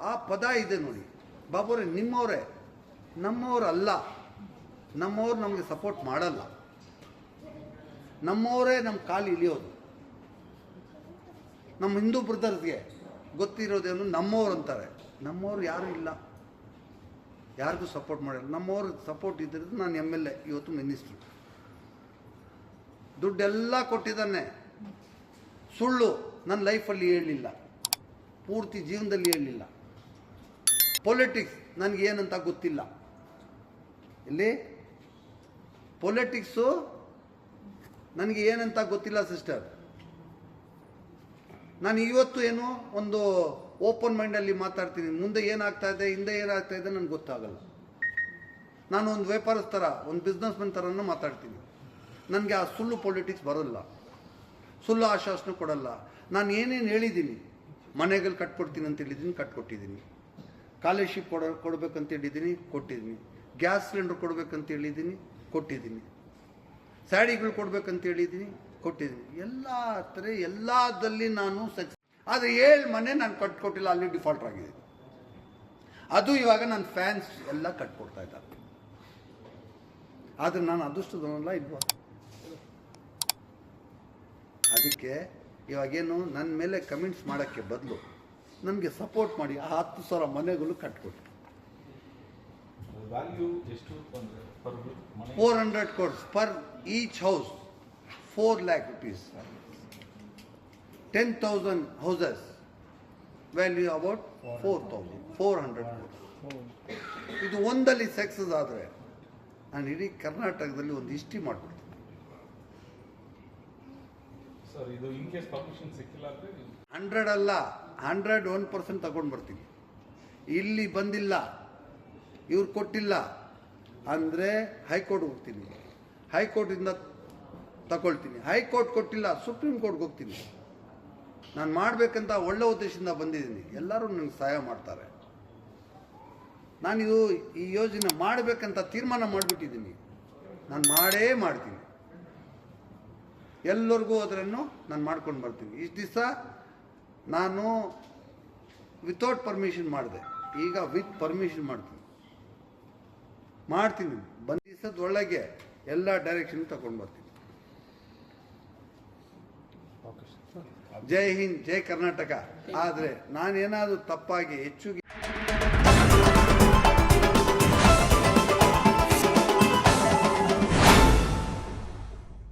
ಆ ಪದ ಇದೆ ನೋಡಿ. ಬಾಬುರೇ, ನಿಮ್ಮವರೇ. ನಮ್ಮವರಲ್ಲ. ನಮ್ಮವ್ರು ನಮಗೆ ಸಪೋರ್ಟ್ ಮಾಡಲ್ಲ. ನಮ್ಮವರೇ ನಮ್ಮ ಕಾಲು ಇಳಿಯೋದು. ನಮ್ಮ ಹಿಂದೂ ಬ್ರದರ್ಸ್ಗೆ ಗೊತ್ತಿರೋದೇನು ನಮ್ಮವ್ರು ಅಂತಾರೆ. ನಮ್ಮವ್ರು ಯಾರು ಇಲ್ಲ. ಯಾರಿಗೂ ಸಪೋರ್ಟ್ ಮಾಡಿಲ್ಲ. ನಮ್ಮವ್ರ ಸಪೋರ್ಟ್ ಇದ್ದರೆ ನಾನು ಎಂ ಎಲ್ ಎ ಇವತ್ತು ಮಿನಿಸ್ಟ್ರು ದುಡ್ಡೆಲ್ಲ ಕೊಟ್ಟಿದ್ದಾನೆ. ಸುಳ್ಳು ನನ್ನ ಲೈಫಲ್ಲಿ ಹೇಳಲಿಲ್ಲ. ಪೂರ್ತಿ ಜೀವನದಲ್ಲಿ ಹೇಳಲಿಲ್ಲ. ಪೊಲಿಟಿಕ್ಸ್ ನನಗೆ ಏನಂತ ಗೊತ್ತಿಲ್ಲ. ಇಲ್ಲಿ ಪೊಲಿಟಿಕ್ಸು ನನಗೆ ಏನಂತ ಗೊತ್ತಿಲ್ಲ ಸಿಸ್ಟರ್ ನಾನು ಇವತ್ತು ಏನು ಒಂದು ಓಪನ್ ಮೈಂಡಲ್ಲಿ ಮಾತಾಡ್ತೀನಿ. ಮುಂದೆ ಏನಾಗ್ತಾ ಇದೆ, ಹಿಂದೆ ಏನಾಗ್ತಾ ಇದೆ ನನಗೆ ಗೊತ್ತಾಗಲ್ಲ. ನಾನು ಒಂದು ವ್ಯಾಪಾರಸ್ಥರ ಒಂದು ಬಿಸ್ನೆಸ್ ಮೆನ್ ಥರನೂ ಮಾತಾಡ್ತೀನಿ. ನನಗೆ ಆ ಸುಳ್ಳು ಪೊಲಿಟಿಕ್ಸ್ ಬರೋಲ್ಲ. ಸುಳ್ಳು ಆಶ್ವಾಸನೆ ಕೊಡಲ್ಲ. ನಾನು ಏನೇನು ಹೇಳಿದ್ದೀನಿ ಮನೆಗಳು ಕಟ್ಕೊಡ್ತೀನಿ ಅಂತ ಹೇಳಿದ್ದೀನಿ, ಕಟ್ಕೊಟ್ಟಿದ್ದೀನಿ. ಸ್ಕಾಲರ್ಶಿಪ್ ಕೊಡ ಕೊಡಬೇಕಂತ ಹೇಳಿದ್ದೀನಿ ಕೊಟ್ಟಿದ್ದೀನಿ. ಗ್ಯಾಸ್ ಸಿಲಿಂಡರ್ ಕೊಡಬೇಕಂತ ಹೇಳಿದ್ದೀನಿ ಕೊಟ್ಟಿದ್ದೀನಿ. ಸ್ಯಾಡಿಗಳು ಕೊಡಬೇಕಂತ ಹೇಳಿದ್ದೀನಿ ಕೊಟ್ಟಿದ್ದೀನಿ. ಎಲ್ಲ ಥರ ಎಲ್ಲದಲ್ಲಿ ನಾನು ಸಕ್ಸಸ್. ಆದರೆ ಏಳು ಮನೆ ನಾನು ಕಟ್ಕೊಟ್ಟಿಲ್ಲ, ಅಲ್ಲಿ ಡಿಫಾಲ್ಟ್ ಆಗಿದೆ. ಅದು ಇವಾಗ ನನ್ನ ಫ್ಯಾನ್ಸ್ ಎಲ್ಲ ಕಟ್ಕೊಡ್ತಾ ಇದ್ದಾರೆ. ಆದರೆ ನಾನು ಅದೃಷ್ಟದವನಲ್ಲ ಇಲ್ವಾ? ಅದಕ್ಕೆ ಇವಾಗೇನು ನನ್ನ ಮೇಲೆ ಕಮೆಂಟ್ಸ್ ಮಾಡೋಕ್ಕೆ ಬದಲು ನನಗೆ ಸಪೋರ್ಟ್ ಮಾಡಿ ಆ ಹತ್ತು ಸಾವಿರ ಮನೆಗಳು ಕಟ್ಕೊಡಿ four hundred crores per each house four lakh rupees ten thousand houses value about four thousand four hundred ಇದು ಒಂದಲ್ಲಿ ಸಕ್ಸಸ್ ಆದರೆ ನಾನು ಇಡೀ ಕರ್ನಾಟಕದಲ್ಲಿ ಒಂದು ಹಿಸ್ಟ್ರಿ ಮಾಡ್ಬಿಡ್ತೀನಿ ಸರ್, ಇದು ಹಂಡ್ರೆಡ್ ಅಲ್ಲ, ಹಂಡ್ರೆಡ್ ಒನ್ ಪರ್ಸೆಂಟ್ ತಗೊಂಡು ಬರ್ತೀನಿ. ಇಲ್ಲಿ ಬಂದಿಲ್ಲ, ಇವ್ರು ಕೊಟ್ಟಿಲ್ಲ ಅಂದರೆ ಹೈಕೋರ್ಟ್ ಹೋಗ್ತೀನಿ. ಹೈಕೋರ್ಟಿಂದ ತಗೊಳ್ತೀನಿ. ಹೈಕೋರ್ಟ್ ಕೊಟ್ಟಿಲ್ಲ, ಸುಪ್ರೀಂ ಕೋರ್ಟ್ಗೆ ಹೋಗ್ತೀನಿ. ನಾನು ಮಾಡಬೇಕಂತ ಒಳ್ಳೆ ಉದ್ದೇಶದಿಂದ ಬಂದಿದ್ದೀನಿ. ಎಲ್ಲರೂ ನನಗೆ ಸಹಾಯ ಮಾಡ್ತಾರೆ. ನಾನಿದು ಈ ಯೋಜನೆ ಮಾಡಬೇಕಂತ ತೀರ್ಮಾನ ಮಾಡಿಬಿಟ್ಟಿದ್ದೀನಿ. ನಾನು ಮಾಡೇ ಮಾಡ್ತೀನಿ. ಎಲ್ಲರಿಗೂ ಹೋದ್ರೂ ನಾನು ಮಾಡ್ಕೊಂಡು ಬರ್ತೀನಿ. ಇಷ್ಟು ದಿವಸ ನಾನು ವಿತೌಟ್ ಪರ್ಮಿಷನ್ ಮಾಡಿದೆ. ಈಗ ವಿತ್ ಪರ್ಮಿಷನ್ ಮಾಡ್ತೀನಿ. ಮಾಡ್ತೀನಿ. ಬಂದ ದಿವಸದೊಳಗೆ ಎಲ್ಲ ಡೈರೆಕ್ಷನ್ ತಗೊಂಡು ಬರ್ತೀನಿ. ಜೈ ಹಿಂದ್ ಜೈ ಕರ್ನಾಟಕ. ಆದರೆ ನಾನೇನಾದರೂ ತಪ್ಪಾಗಿ ಹೆಚ್ಚು